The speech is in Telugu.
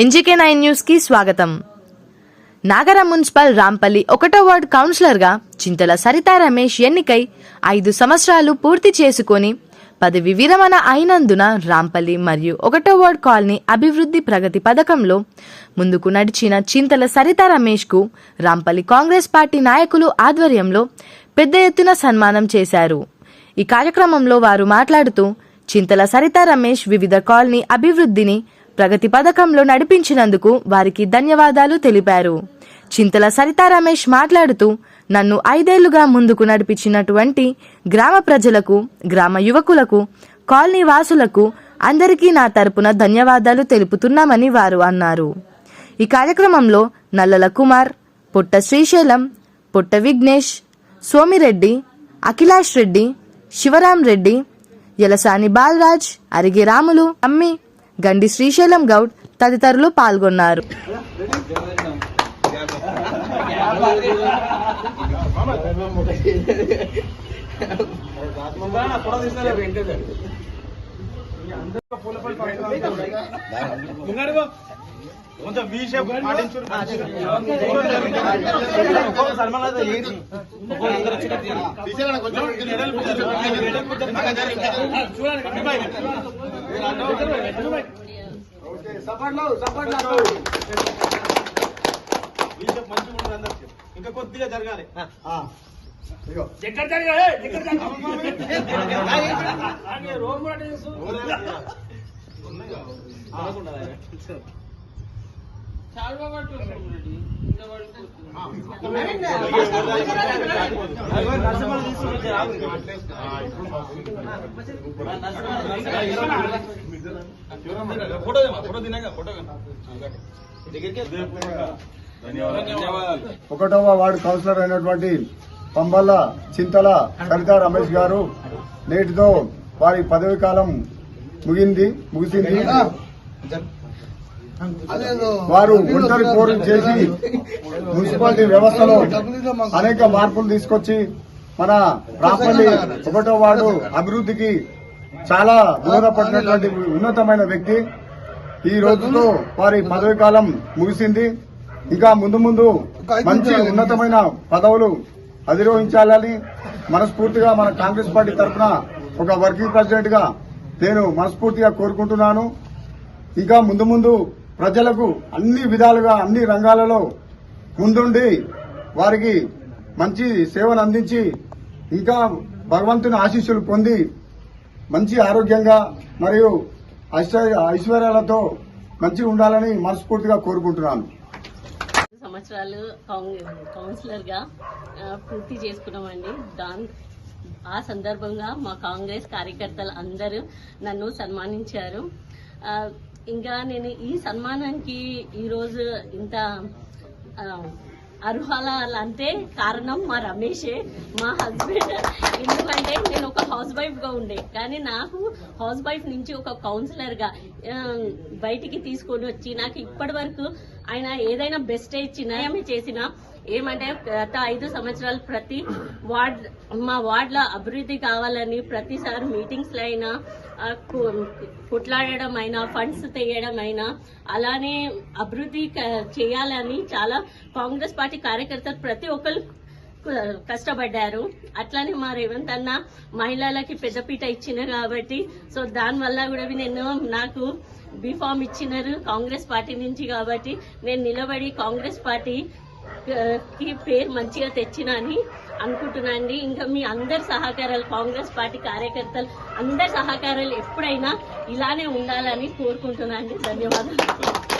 ఎన్జీకే నైన్ న్యూస్కి స్వాగతం. నాగర మున్సిపల్ రాంపల్లి ఒకటో వార్డ్ కౌన్సిలర్గా చింతల సరితా రమేష్ ఎన్నికై ఐదు సంవత్సరాలు పూర్తి చేసుకొని పదవి విరమణ అయినందున రాంపల్లి మరియు ఒకటో వార్డ్ కాలనీ అభివృద్ధి ప్రగతి పథకంలో ముందుకు నడిచిన చింతల సరితా రమేష్కు రాంపల్లి కాంగ్రెస్ పార్టీ నాయకులు ఆధ్వర్యంలో పెద్ద ఎత్తున సన్మానం చేశారు. ఈ కార్యక్రమంలో వారు మాట్లాడుతూ చింతల సరితా రమేష్ వివిధ కాలనీ అభివృద్ధిని ప్రగతి పథకంలో నడిపించినందుకు వారికి ధన్యవాదాలు తెలిపారు. చింతల సరితా రమేష్ మాట్లాడుతూ నన్ను ఐదేళ్ళుగా ముందుకు నడిపించినటువంటి గ్రామ ప్రజలకు గ్రామ యువకులకు కాలనీ వాసులకు అందరికీ నా తరపున ధన్యవాదాలు తెలుపుతున్నామని వారు అన్నారు. ఈ కార్యక్రమంలో నల్లల కుమార్ పుట్ట శ్రీశైలం పుట్ట విఘ్నేష్ సోమిరెడ్డి అఖిలాష్ రెడ్డి శివరాం రెడ్డి యలసాని బాలరాజ్ అరిగి రాములు అమ్మి గండి శ్రీశైలం గౌడ్ తదితరులు పాల్గొన్నారు కొంచెం షేప్ పాటించు సల్మాన్ కొంచెం ఇంకా కొద్దిగా జరగాలి. ఎక్కడ జరగాలి ఎక్కడ జరగాలి రోడ్ చాలా ఫోటో ఫోటో తినాక ఫోటో ధన్యవాదాలు ఒకటవ వార్డు కౌన్సిలర్ అయినటువంటి పంబల్ల చింతల సరితా రమేష్ గారు నేటితో వారి పదవి కాలం ముగింది ముగిసింది. వారు ఒంటరి పోరు చేసి మున్సిపాలిటీ వ్యవస్థలో అనేక మార్పులు తీసుకొచ్చి మన రాపల్లి ఒకటో వార్డు అభివృద్ధికి చాలా దోహదపడినటువంటి ఉన్నతమైన వ్యక్తి. ఈ రోజుతో వారి పదవి కాలం ముగిసింది. ఇంకా ముందు ముందు మంచి ఉన్నతమైన పదవులు అధిరోహించాలని మనస్ఫూర్తిగా మన కాంగ్రెస్ పార్టీ తరఫున ఒక వర్కింగ్ ప్రెసిడెంట్గా నేను మనస్ఫూర్తిగా కోరుకుంటున్నాను. ఇంకా ముందు ముందు ప్రజలకు అన్ని విధాలుగా అన్ని రంగాలలో ముందుండి వారికి మంచి సేవను అందించి ఇంకా భగవంతుని ఆశీస్సులు పొంది మంచి ఆరోగ్యంగా మరియు ఐశ్వర్య ఐశ్వర్యాలతో మంచిగా ఉండాలని మనస్ఫూర్తిగా కోరుకుంటున్నాను. సంవత్సరాలు కౌన్- కౌన్సిలర్గా పూర్తి చేసుకున్నామండి. దాని ఆ సందర్భంగా మా కాంగ్రెస్ కార్యకర్తలు అందరూ నన్ను సన్మానించారు. ఇంకా నేను ఈ సన్మానానికి ఈరోజు ఇంత అర్హులంటే కారణం మా రమేషే మా హస్బెండ్. ఎందుకంటే నేను ఒక హౌస్ వైఫ్గా ఉండే. కానీ నాకు హౌస్ వైఫ్ నుంచి ఒక కౌన్సిలర్గా బయటికి తీసుకొని వచ్చి నాకు ఇప్పటి వరకు ఆయన ఏదైనా బెస్ట్ ఇచ్చి నయమే చేసిన ఏమంటే గత ఐదు సంవత్సరాలు ప్రతి వార్డ్ మా వార్డ్లో అభివృద్ధి కావాలని ప్రతిసారి మీటింగ్స్లో అయినా ఆ, కొట్లాడడం అయినా ఫండ్స్ తీయడం అయినా అలానే అభివృద్ధి చేయాలని చాలా కాంగ్రెస్ పార్టీ కార్యకర్తలు ప్రతి ఒక్కరు కష్టపడ్డారు. అట్లానే మా రేవంత్ అన్న మహిళలకి పెద్దపీట ఇచ్చిన కాబట్టి సో దాని వల్ల కూడా నేను నాకు బీఫామ్ ఇచ్చినారు కాంగ్రెస్ పార్టీ నుంచి కాబట్టి నేను నిలబడి కాంగ్రెస్ పార్టీ కి పేరు మంచిగా తెచ్చిన అని అనుకుంటున్నాండి ఇంకా మీ అందరి సహకారాలు కాంగ్రెస్ పార్టీ కార్యకర్తలు అందరి సహకారాలు ఎప్పుడైనా ఇలానే ఉండాలని కోరుకుంటున్నాండి ధన్యవాదాలు.